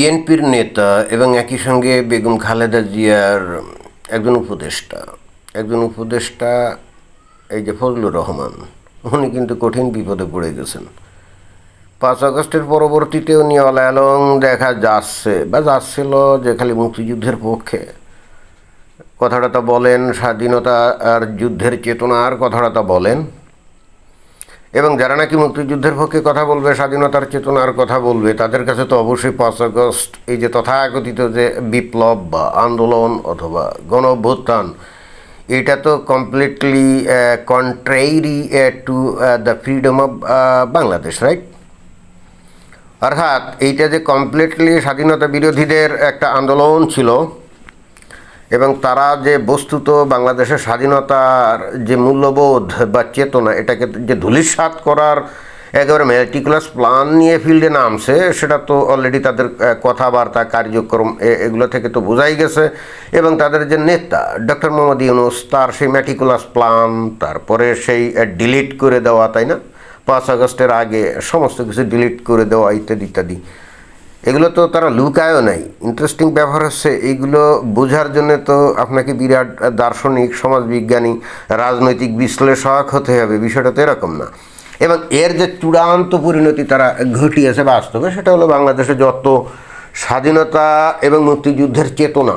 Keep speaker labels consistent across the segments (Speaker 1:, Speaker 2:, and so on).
Speaker 1: বিএনপির নেতা এবং একই সঙ্গে বেগম খালেদা জিয়ার একজন উপদেষ্টা। একজন উপদেষ্টা এই যে ফজলুর রহমান, উনি কিন্তু কঠিন বিপদে পড়ে গেছেন। পাঁচ আগস্টের পরবর্তীতে উনি অলায়ালং দেখা যাচ্ছে বা যাচ্ছিল যে খালি মুক্তিযুদ্ধের পক্ষে। কথাটা বলেন, স্বাধীনতা আর যুদ্ধের চেতনার কথাটা তা বলেন। এবং যারা নাকি মুক্তিযুদ্ধের পক্ষে কথা বলবে, স্বাধীনতার চেতনার কথা বলবে, তাদের কাছে তো অবশ্যই পাঁচ আগস্ট এই যে তথাকথিত যে বিপ্লব বা আন্দোলন অথবা গণ অভ্যুত্থান এটা তো completely contrary to the freedom of Bangladesh right অর্থাৎ এইটা যে কমপ্লিটলি স্বাধীনতা বিরোধীদের একটা আন্দোলন ছিল এবং তারা যে বস্তুত বাংলাদেশের স্বাধীনতার যে মূল্যবোধ বা চেতনা, এটাকে যে ধূলিসাৎ করার একেবারে মেটিকুলাস প্ল্যান নিয়ে ফিল্ডে নামছে, সেটা তো অলরেডি তাদের কথাবার্তা, কার্যক্রম এগুলো থেকে তো বোঝাই গেছে। এবং তাদের যে নেতা ডক্টর মোহাম্মদ ইউনুস, তার সেই মেটিকুলাস প্ল্যান তারপরে সেই ডিলিট করে দেওয়া, তাই না? পাঁচ আগস্টের আগে সমস্ত কিছু ডিলিট করে দেওয়া, ইত্যাদি ইত্যাদি। এগুলো তো তারা লুকায়ও নাই। ইন্টারেস্টিং ব্যাপার হচ্ছে এইগুলো বোঝার জন্য তো আপনাকে বিরাট দার্শনিক, সমাজবিজ্ঞানী, রাজনৈতিক বিশ্লেষক হতে হবে, বিষয়টা তো এরকম না। এবং এর যে চূড়ান্ত পরিণতি তারা ঘটিয়েছে বাস্তবে, সেটা হলো বাংলাদেশে যত স্বাধীনতা এবং মুক্তিযুদ্ধের চেতনা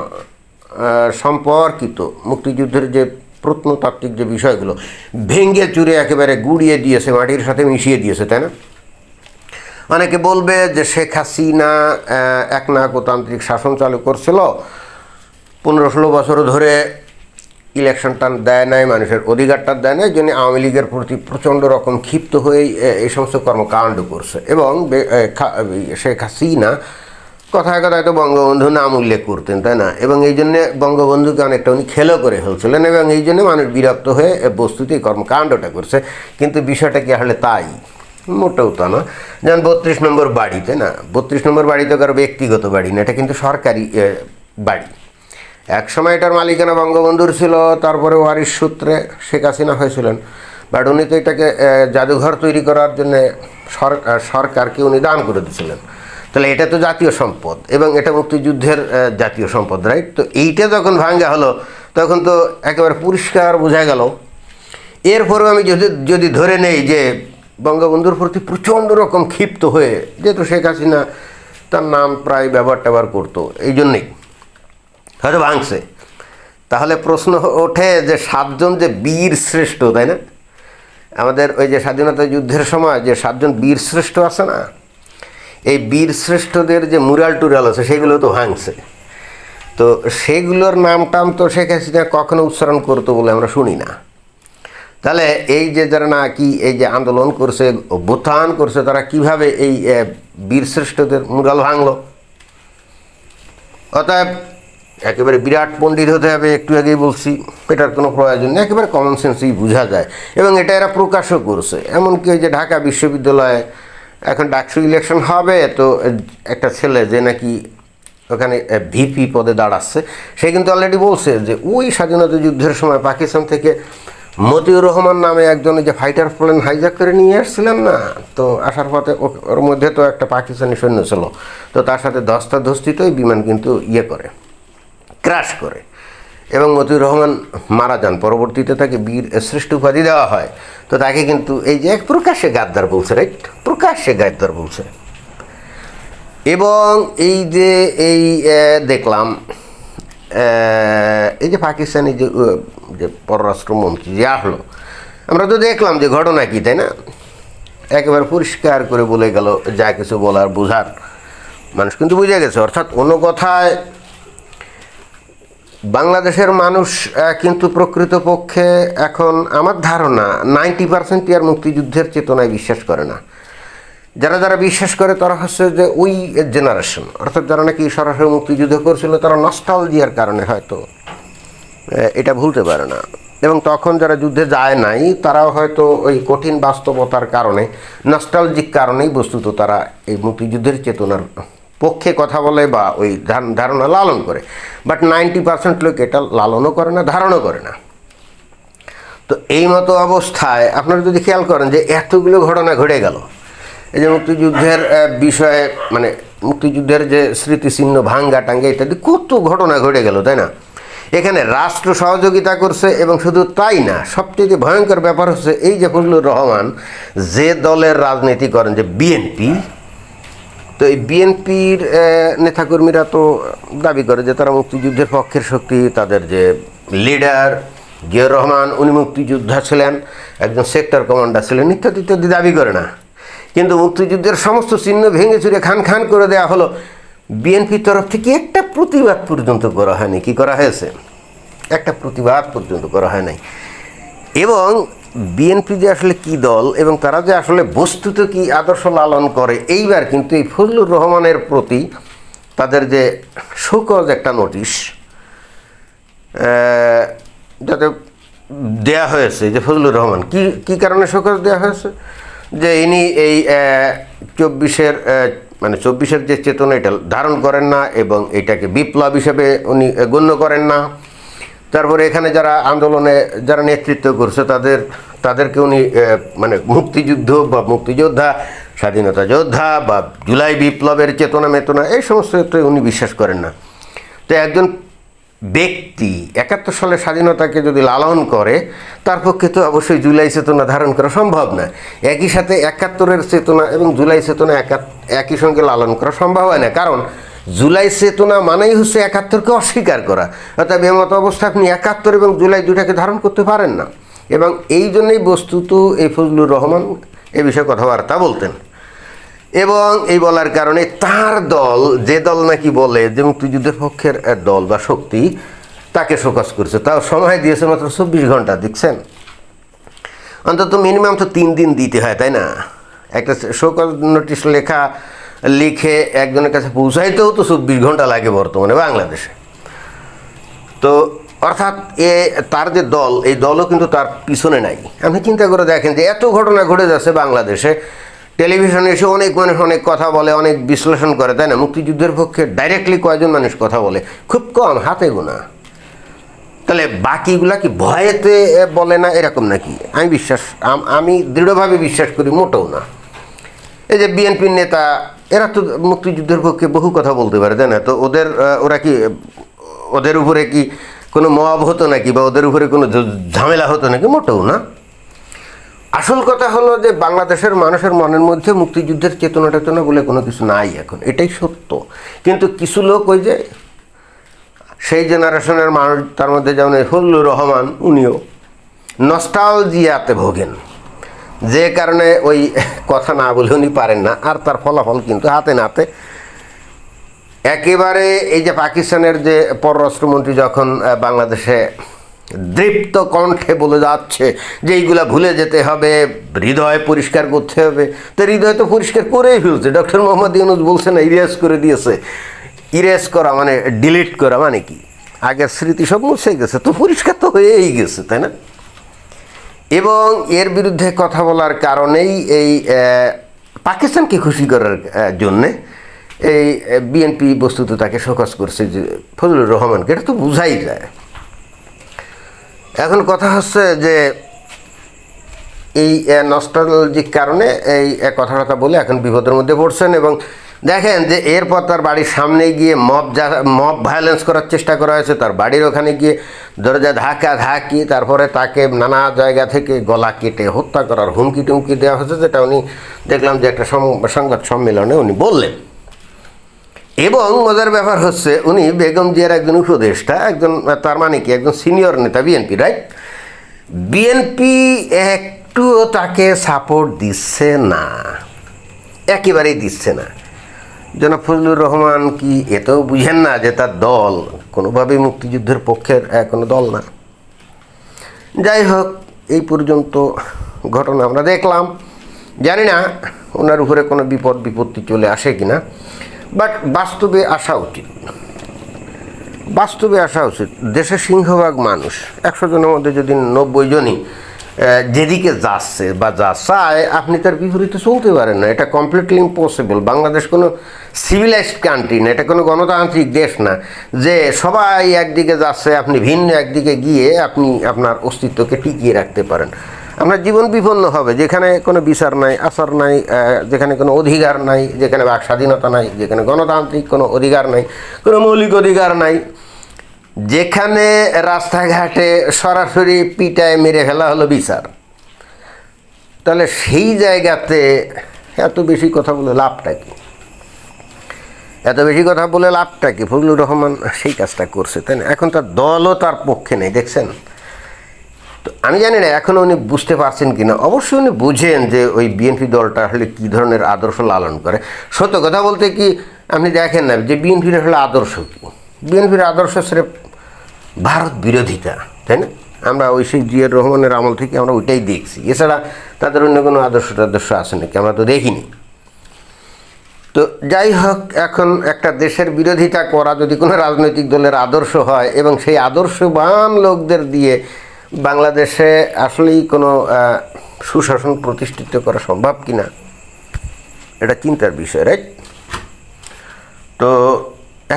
Speaker 1: সম্পর্কিত মুক্তিযুদ্ধের যে প্রত্নতাত্ত্বিক যে বিষয়গুলো, ভেঙ্গে চুরে একেবারে গুড়িয়ে দিয়েছে, মাটির সাথে মিশিয়ে দিয়েছে, তাই না? অনেকে বলবে যে শেখ হাসিনা আহ, একনায়কতান্ত্রিক শাসন চালু করছিল। পনেরো ষোলো বছর ধরে ইলেকশনটা দেয় নাই মানুষের অধিকারটা দেয় নাই জন্য আওয়ামী লীগের প্রতি প্রচণ্ড রকম ক্ষিপ্ত হয়েই এ, এই সমস্ত কর্মকাণ্ড করছে। এবং শেখ হাসিনা কথায় কথায় তো বঙ্গবন্ধু নাম উল্লেখ করতেন তাই না? এবং এই জন্যে বঙ্গবন্ধুকে অনেকটা উনি খেলো করে ফেলছিলেন এবং এই জন্য মানুষ বিরক্ত হয়ে বস্তুতে কর্মকাণ্ডটা করছে। কিন্তু বিষয়টা কি আসলে তাই? মোটেও তা না যেমন বত্রিশ নম্বর বাড়িতে না? বত্রিশ নম্বর বাড়ি তো কারও ব্যক্তিগত বাড়ি না, এটা কিন্তু সরকারি বাড়ি। এক সময় এটার মালিকানা বঙ্গবন্ধুর ছিল, তারপরে ওয়ারিশ সূত্রে শেখ হাসিনা হয়েছিলেন। বাট উনি তো এটাকে জাদুঘর তৈরি করার জন্যে সর- সরকারকে উনি দান করে দিয়েছিলেন। তাহলে এটা তো জাতীয় সম্পদ, এবং এটা মুক্তিযুদ্ধের জাতীয় সম্পদ, রাইট? তো এইটা যখন ভাঙ্গা হলো, তখন তো একেবারে পরিষ্কার বোঝা গেল। এরপরেও আমি যদি যদি ধরে নেই যে বঙ্গবন্ধুর প্রতি প্রচণ্ড রকম ক্ষিপ্ত হয়ে যেহেতু শেখ হাসিনা তার নাম প্রায় ব্যবহার ট্যাবার করতো, এই জন্যেই। হয়তো ভাঙছে তাহলে প্রশ্ন ওঠে যে সাতজন যে বীর শ্রেষ্ঠ, তাই না? আমাদের ওই যে স্বাধীনতা যুদ্ধের সময় যে সাতজন বীর শ্রেষ্ঠ আছে না, এই বীর শ্রেষ্ঠদের যে মুরাল টুরাল আছে, সেগুলো তো ভাঙছে। তো সেগুলোর নাম টাম তো শেখ হাসিনা কখনো উচ্চারণ করতো বলে আমরা শুনি না। তাহলে এই যে যারা নাকি এই যে আন্দোলন করছে, অভ্যুত্থান করছে, তারা কীভাবে এই বীরশ্রেষ্ঠদের মুরাল ভাঙলো? অতএব একেবারে বিরাট পণ্ডিত হতে হবে, একটু আগেই বলছি, এটার কোনো প্রয়োজন নেই, একেবারে কমন সেন্সেই বোঝা যায়। এবং এটা এরা প্রকাশও করছে। এমনকি ওই যে ঢাকা বিশ্ববিদ্যালয়ে এখন ডাকসু ইলেকশন হবে, তো একটা ছেলে যে নাকি ওখানে ভিপি পদে দাঁড়াচ্ছে, সে কিন্তু অলরেডি বলছে যে ওই স্বাধীনতা যুদ্ধের সময় পাকিস্তান থেকে মতিউর রহমান নামে একজন যে ফাইটার প্লেন হাইজ্যাক করে নিয়ে আসছিলেন না? তো আসার পথে ওর মধ্যে তো একটা পাকিস্তানি সৈন্য ছিল। তো তার সাথে ধস্তাধস্তিতেই বিমান কিন্তু ইয়ে করে ক্রাশ করে। এবং মতিউর রহমান মারা যান। পরবর্তীতে তাকে বীর শ্রেষ্ঠ উপাধি দেওয়া হয়। তো তাকে কিন্তু এই যে এক প্রকাশ্যে গাদ্দার বলছে রাইট প্রকাশ্যে গাদ্দার বলছে। এবং এই যে এই দেখলাম এই যে পাকিস্তানি যে যে পররাষ্ট্রমন্ত্রী যে আসলো, আমরা তো দেখলাম যে ঘটনা কি, তাই না? একেবারে পরিষ্কার করে বলে গেল, যা কিছু বলার বোঝার মানুষ কিন্তু বুঝে গেছে। অর্থাৎ অন্য কথায় বাংলাদেশের মানুষ কিন্তু প্রকৃতপক্ষে এখন আমার ধারণা নাইনটি পার্সেন্টই আর মুক্তিযুদ্ধের চেতনায় বিশ্বাস করে না। যারা যারা বিশ্বাস করে তারা হচ্ছে যে ওই জেনারেশন অর্থাৎ যারা নাকি সরাসরি মুক্তিযুদ্ধ করছিল, তারা নস্টালজিয়ার কারণে হয়তো এটা ভুলতে পারে না। এবং তখন যারা যুদ্ধে যায় নাই, তারাও হয়তো ওই কঠিন বাস্তবতার কারণে নস্টালজিক কারণেই বস্তুত তারা এই মুক্তিযুদ্ধের চেতনার পক্ষে কথা বলে বা ওই ধার- ধারণা লালন করে। বাট নাইনটি পার্সেন্ট লোক এটা লালনও করে না, ধারণও করে না। তো এই মতো অবস্থায় আপনারা যদি খেয়াল করেন যে এতগুলো ঘটনা ঘটে গেল এই যে মুক্তিযুদ্ধের বিষয়ে মানে মুক্তিযুদ্ধের যে স্মৃতিচিহ্ন, ভাঙ্গা টাঙ্গা ইত্যাদি, কত ঘটনা ঘটে গেল, তাই না? এখানে রাষ্ট্র সহযোগিতা করছে এবং শুধু তাই না, সবচেয়ে ভয়ঙ্কর ব্যাপার হচ্ছে এই যে ফজলুর রহমান যে দলের রাজনীতি করেন, যে বিএনপি তো এই বিএনপির নেতাকর্মীরা তো দাবি করে যে তারা মুক্তিযুদ্ধের পক্ষের শক্তি, তাদের যে লিডার জিয়র রহমান, উনি মুক্তিযোদ্ধা ছিলেন, একজন সেক্টর কমান্ডার ছিলেন, ইত্যাদি ইত্যাদি দাবি করে না। কিন্তু মুক্তিযুদ্ধের সমস্ত চিহ্ন ভেঙে চুরে খান খান করে দেওয়া হলো। বিএনপির তরফ থেকে একটা প্রতিবাদ পর্যন্ত করা হয়নি। কি করা হয়েছে? একটা প্রতিবাদ পর্যন্ত করা হয় নাই। এবং বিএনপি যে আসলে কি দল এবং তারা যে আসলে বস্তুত কি আদর্শ লালন করে, এইবার কিন্তু এই ফজলুর রহমানের প্রতি তাদের যে শোকজ একটা নোটিশ যাতে দেয়া হয়েছে যে ফজলুর রহমান, কি কি কারণে শোকজ দেওয়া হয়েছে? যে ইনি এই চব্বিশের মানে চব্বিশের যে চেতনা এটা ধারণ করেন না এবং এটাকে বিপ্লব হিসেবে উনি গণ্য করেন না। তারপরে এখানে যারা আন্দোলনে যারা নেতৃত্ব করছে তাদের, তাদেরকে উনি মানে মুক্তিযুদ্ধ বা মুক্তিযোদ্ধা, স্বাধীনতা যোদ্ধা বা জুলাই বিপ্লবের চেতনা মেতনা এই সমস্ত উনি বিশ্বাস করেন না। তো একজন ব্যক্তি একাত্তর সালে স্বাধীনতাকে যদি লালন করে, তার পক্ষে তো অবশ্যই জুলাই চেতনা ধারণ করা সম্ভব না। একই সাথে একাত্তরের চেতনা এবং জুলাই চেতনা একা একই সঙ্গে লালন করা সম্ভব হয় না। কারণ জুলাই চেতনা মানেই হচ্ছে একাত্তরকে অস্বীকার করা। অর্থাৎ এমত অবস্থা আপনি একাত্তর এবং জুলাই দুটাকে ধারণ করতে পারেন না। এবং এই জন্যই বস্তুত এই ফজলুর রহমান এ বিষয়ে কথাবার্তা বলতেন। এবং এই বলার কারণে তার দল, যে দল নাকি বলে যে মুক্তিযুদ্ধের পক্ষের দল বা শক্তি, তাকে শোকজ করছে। তাও সময় দিয়েছে মাত্র চব্বিশ ঘণ্টা, দেখছেন? অন্তত মিনিমাম তো তিন দিন দিতে হয়, তাই না? একটা শোকজ নোটিশ লেখা, লিখে একজনের কাছে পৌঁছাইতেও তো চব্বিশ ঘণ্টা লাগে বর্তমানে বাংলাদেশে। তো অর্থাৎ এ, তার যে দল, এই দলও কিন্তু তার পিছনে নাই। আপনি চিন্তা করে দেখেন যে এত ঘটনা ঘটে যাচ্ছে বাংলাদেশে টেলিভিশনে এসে অনেক মানুষ অনেক কথা বলে, অনেক বিশ্লেষণ করে, তাই না? মুক্তিযুদ্ধের পক্ষে ডাইরেক্টলি কয়জন মানুষ কথা বলে? খুব কম, হাতে গোনা। তাহলে বাকিগুলা কি ভয়েতে বলে না এরকম নাকি? আমি বিশ্বাস, আমি দৃঢ়ভাবে বিশ্বাস করি মোটেও না। এই যে বিএনপির নেতা, এরা তো মুক্তিযুদ্ধের পক্ষে বহু কথা বলতে পারে, তাই না? তো ওদের ওরা কি, ওদের উপরে কি কোনো মব হতো নাকি, বা ওদের উপরে কোনো ঝামেলা হতো নাকি? মোটেও না। আসল কথা হলো যে বাংলাদেশের মানুষের মনের মধ্যে মুক্তিযুদ্ধের চেতনা টেতনা বলে কোনো কিছু নাই এখন। এটাই সত্য। কিন্তু কিছু লোক ওই যে সেই জেনারেশনের মানুষ, তার মধ্যে যেমন ফজলুর রহমান, উনিও নস্টালজিয়াতে ভোগেন। যে কারণে ওই কথা না বলে উনি পারেন না, আর তার ফলাফল কিন্তু হাতে নাতে। একেবারে এই যে পাকিস্তানের যে পররাষ্ট্রমন্ত্রী যখন বাংলাদেশে দৃপ্ত কণ্ঠে বলে যাচ্ছে যে এইগুলা ভুলে যেতে হবে, হৃদয় পরিষ্কার করতে হবে। তো হৃদয় তো পরিষ্কার করেই ফেলছে। ডক্টর মোহাম্মদ ইউনুস বলছে না ইরেজ করে দিয়েছে। ইরেজ করা মানে ডিলিট করা মানে কি? আগের স্মৃতি সব মুছে গেছে, তো পরিষ্কার তো হয়েই গেছে, তাই না? এবং এর বিরুদ্ধে কথা বলার কারণেই এই পাকিস্তানকে খুশি করার জন্যে এই বিএনপি বস্তুত তাকে শোকজ করছে যে ফজলুর রহমানকে। এটা তো বোঝাই যায়। এখন কথা হচ্ছে যে এই নস্টালজিক কারণে এই আহ, কথা কথা বলে এখন বিপদের মধ্যে পড়ছেন এবং দেখেন যে এরপর তার বাড়ির সামনে গিয়ে মব যা মব ভায়োলেন্স করার চেষ্টা করা হয়েছে তার বাড়ির ওখানে গিয়ে দরজা ধাক্কা ধাক্কি তারপরে তাকে নানা জায়গা থেকে গলা কেটে হত্যা করার হুমকি টুমকি দেওয়া হয়েছে যেটা উনি দেখলাম যে একটা সংবাদ সম্মেলনে উনি বললেন। এবং মজার ব্যাপার হচ্ছে, উনি বেগম জিয়ার একজন উপদেষ্টা, একজন, তার মানে কি, একজন সিনিয়র নেতা, বিএনপি রাইট বিএনপি একটুও তাকে সাপোর্ট দিচ্ছে না। একেবারেই দিচ্ছে না। জনাব ফজলুর রহমান কি এতেও বুঝেন না যে তার দল কোনোভাবেই মুক্তিযুদ্ধের পক্ষের কোনো দল না। যাই হোক, এই পর্যন্ত ঘটনা আমরা দেখলাম। জানি না ওনার উপরে কোনো বিপদ বিপত্তি চলে আসে কিনা। বাট বাস্তবে আসা উচিত। বাস্তবে আসা উচিত। দেশের সিংহভাগ মানুষ, একশো জনের মধ্যে যদি নব্বই জনই যেদিকে যাচ্ছে বা যা চায়, আপনি তার বিপরীতে চলতে পারেন না। এটা কমপ্লিটলি ইম্পসিবল বাংলাদেশ কোনো সিভিলাইজড কান্ট্রি না, এটা কোনো গণতান্ত্রিক দেশ না, যে সবাই একদিকে যাচ্ছে, আপনি ভিন্ন একদিকে গিয়ে আপনি আপনার অস্তিত্বকে টিকিয়ে রাখতে পারেন। আমরা জীবন বিপন্ন হবে, যেখানে কোনো বিচার নাই, আচার নাই যেখানে কোনো অধিকার নাই, যেখানে বাক স্বাধীনতা নাই, যেখানে গণতান্ত্রিক কোনো অধিকার নাই, কোনো মৌলিক অধিকার নাই, যেখানে রাস্তাঘাটে সরাসরি পিটায় মেরে ফেলা হলো বিচার। তাহলে সেই জায়গাতে এত বেশি কথা বলে লাভটা কি? এত বেশি কথা বলে লাভটা কি? ফজলুর রহমান সেই কাজটা করছে, তাই না? এখন তার দলও তার পক্ষে নেই, দেখছেন? তো আমি জানি না, এখন উনি বুঝতে পারছেন কি না অবশ্যই উনি বুঝেন যে ওই বিএনপি দলটা আসলে কী ধরনের আদর্শ লালন করে। সত্য কথা বলতে কি, আপনি দেখেন না যে বিএনপির আসলে আদর্শ কী। বিএনপির আদর্শ স্রেফ ভারত বিরোধিতা, তাই না? আমরা ওই সেই জিয়ার রহমানের আমল থেকে আমরা ওইটাই দেখছি। এছাড়া তাদের অন্য কোনো আদর্শ টাদর্শ আছে নাকি? আমরা তো দেখিনি। তো যাই হোক, এখন একটা দেশের বিরোধিতা করা যদি কোনো রাজনৈতিক দলের আদর্শ হয় এবং সেই আদর্শবান লোকদের দিয়ে বাংলাদেশে আসলেই কোনো সুশাসন প্রতিষ্ঠিত করা সম্ভব কি না এটা চিন্তার বিষয় রাইট তো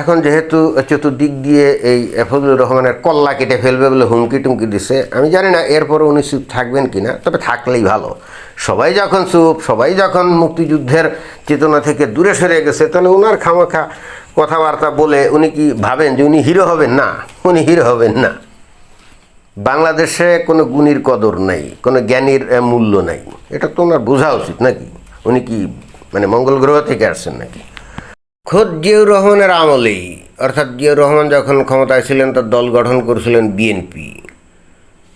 Speaker 1: এখন যেহেতু চতুর্দিক দিয়ে এই ফজলুর রহমানের কল্লা কেটে ফেলবে বলে হুমকি টুমকি দিছে, আমি জানি না এরপরে উনি চুপ থাকবেন কি না তবে থাকলেই ভালো। সবাই যখন চুপ, সবাই যখন মুক্তিযুদ্ধের চেতনা থেকে দূরে সরে গেছে, তাহলে ওনার খামাখা কথাবার্তা বলে উনি কি ভাবেন যে উনি হিরো হবেন না? উনি হিরো হবেন না। বাংলাদেশে কোনো গুণীর কদর নাই, কোনো জ্ঞানীর মূল্য নাই। এটা তো ওনার বোঝা উচিত নাকি? উনি কি মানে মঙ্গল গ্রহ থেকে আসছেন নাকি? খোদ জিয়াউর রহমানের আমলেই, অর্থাৎ জিয়াউর রহমান যখন ক্ষমতায় ছিলেন, তার দল গঠন করেছিলেন বিএনপি।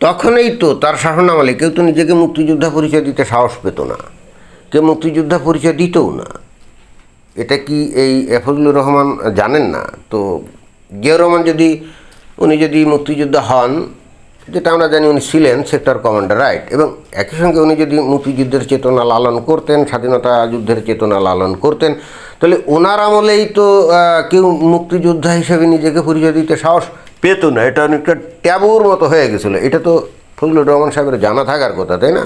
Speaker 1: তখনই তো তার শাসন আমলে কেউ তো নিজেকে মুক্তিযোদ্ধা পরিচয় দিতে সাহস পেত না। কেউ মুক্তিযোদ্ধা পরিচয় দিতও না। এটা কি এই ফজলুর রহমান জানেন না? তো জিয়াউর রহমান যদি, উনি যদি মুক্তিযোদ্ধা হন যেটা আমরা জানি উনি ছিলেন সেক্টর কমান্ডার রাইট। এবং একই সঙ্গে উনি যদি মুক্তিযুদ্ধের চেতনা লালন করতেন, স্বাধীনতা যুদ্ধের চেতনা লালন করতেন, তাহলে ওনার আমলেই তো কেউ মুক্তিযোদ্ধা হিসেবে নিজেকে পরিচয় দিতে সাহস পেত না। এটা অনেকটা ট্যাবুর মতো হয়ে গেছিল। এটা তো ফজলুর রহমান সাহেবের জানা থাকার কথা, তাই না?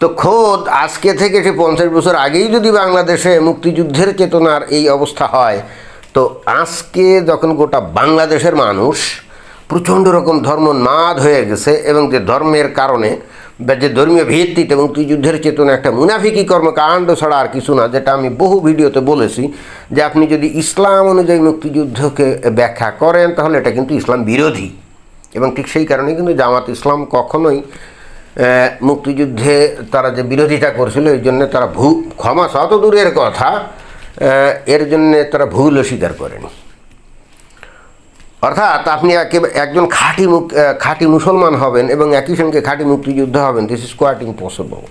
Speaker 1: তো খোদ, আজকে থেকে সে পঞ্চাশ বছর আগেই যদি বাংলাদেশে মুক্তিযুদ্ধের চেতনার এই অবস্থা হয়, তো আজকে যখন গোটা বাংলাদেশের মানুষ প্রচণ্ড রকম ধর্মনাদ হয়ে গেছে এবং যে ধর্মের কারণে বা যে ধর্মীয় ভিত্তিতে এবং মুক্তিযুদ্ধের চেতনা একটা মুনাফিকি কর্মকাণ্ড ছাড়া আর কিছু না, যেটা আমি বহু ভিডিওতে বলেছি, যে আপনি যদি ইসলাম অনুযায়ী মুক্তিযুদ্ধকে ব্যাখ্যা করেন, তাহলে এটা কিন্তু ইসলাম বিরোধী। এবং ঠিক সেই কারণে কিন্তু জামাত ইসলাম কখনোই মুক্তিযুদ্ধে তারা যে বিরোধিতা করছিল, এই জন্য তারা ভু, ক্ষমা শত দূরের কথা এর জন্য তারা ভুলও স্বীকার করেনি। অর্থাৎ আপনি একজন খাঁটি খাঁটি মুসলমান হবেন এবং একই সঙ্গে খাঁটি মুক্তিযোদ্ধা হবেন। দিস ইজ কোয়াইট ইম্পসিবল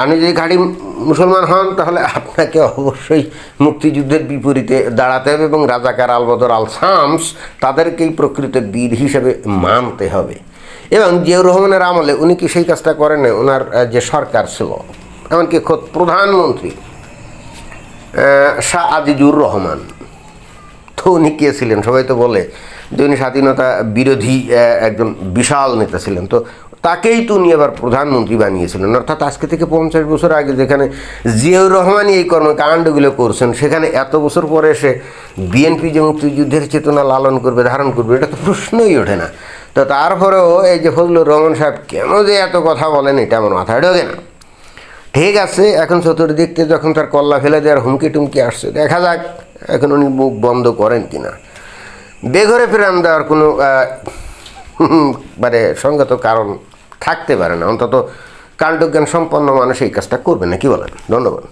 Speaker 1: আপনি যদি খাঁটি মুসলমান হন, তাহলে আপনাকে অবশ্যই মুক্তিযুদ্ধের বিপরীতে দাঁড়াতে হবে এবং রাজাকার আলবদর আল শামস তাদেরকেই প্রকৃত বীর হিসেবে মানতে হবে। এবং জিয়াউর রহমানের আমলে উনি কি সেই কাজটা করেন? ওনার যে সরকার ছিল। এমনকি খোদ প্রধানমন্ত্রী শাহ আজিজুর রহমান। উনি কে ছিলেন? সবাই তো বলে যে উনি স্বাধীনতা বিরোধী একজন বিশাল নেতা ছিলেন। তো তাকেই তো উনি আবার প্রধানমন্ত্রী বানিয়েছিলেন। অর্থাৎ আজকে থেকে পঞ্চাশ বছর আগে যেখানে জিয়াউর রহমানই এই কর্মকাণ্ডগুলো করছেন, সেখানে এত বছর পরে এসে বিএনপি যে মুক্তিযুদ্ধের চেতনা লালন করবে, ধারণ করবে, এটা তো প্রশ্নই ওঠে না। তো তারপরেও এই যে ফজলুর রহমান সাহেব কেন যে এত কথা বলেন, এটা আমার মাথায় ঢোকে না। ঠিক আছে, এখন চতুর্দিকতে যখন তার কল্লা ফেলে দেওয়ার হুমকি টুমকি আসছে, দেখা যাক। এখন উনি মুখ বন্ধ করেন কি না বেঘরে ফেরান দেওয়ার কোনো মানে সঙ্গত কারণ থাকতে পারে না। অন্তত কাণ্ডজ্ঞান সম্পন্ন মানুষ এই কাজটা করবে না, কি বলেন? ধন্যবাদ।